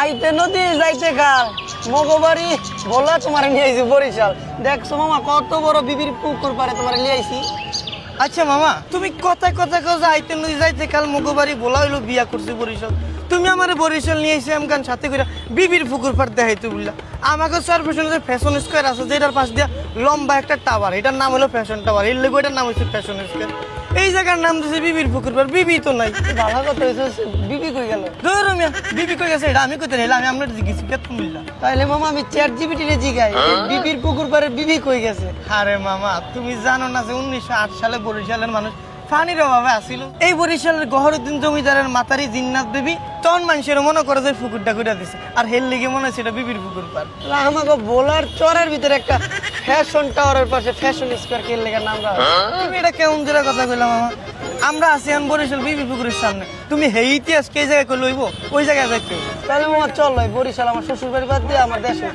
আইতে নদী যাইতে কাল মগবাড়ি বলা তোমার নিয়ে আইছি বরিশাল। দেখছ মামা কত বড় বিবির পুকুর পারে তোমার নিয়ে আইছি। আচ্ছা মামা তুমি কথা কথা যে আইতে নদী যাইতে কাল মগবাড়ি বলা হইল বিয়া করছি বরিশাল। তুমি আমার বরিশাল নিয়ে এসে আমগান সাথে করে বিবির পুকুর পার দেখাইতে বললা। আমাকে সর্বশন যে ফ্যাশন স্কোয়ার আছে যেটার পাশ দিয়া লম্বা একটা টাওয়ার এটার নাম হলো ফ্যাশন টাওয়ার এর লেগে এটার নাম হচ্ছে ফ্যাশন স্কোয়ার এই জায়গার নাম দিয়েছে বিবির পুকুর পার বিবি তো নাই। ভালো কথা হয়েছে বিবি কই গেল? ধরো কই গেছে? এটা আমি কইতে নিলাম আমি আপনার জিজ্ঞেস কে তুমি তাইলে মামা আমি চ্যাট জিবিটি রে জিগাই। এই পুকুর পারে বিবি কই গেছে? আরে মামা তুমি জানো না যে উনিশশো আট সালে বরিশালের মানুষ পানির অভাবে আসিল এই বরিশালের গহরুদ্দিন জমিদারের মাতারি জিন্নাত দেবী তখন মানুষের মনে করে যে পুকুরটা করে দিছে। আর হেল লিগে মনে হচ্ছে এটা বিবির পুকুর পার তাহলে আমাকে বলার চরের ভিতরে একটা ফ্যাশন টাওয়ারের পাশে ফ্যাশন স্কোয়ার লেগে নাম তুমি এটা কেমন জোরে কথা কইলাম মামা? আমরা আছি এখন বরিশাল, বিবি পুকুরের সামনে তুমি হে ইতিহাস কে জায়গায় লইব ওই জায়গায় দেখতে। তাহলে মামা চল বরিশাল আমার শ্বশুর বাড়ি বাদ দিয়ে আমার দেশে।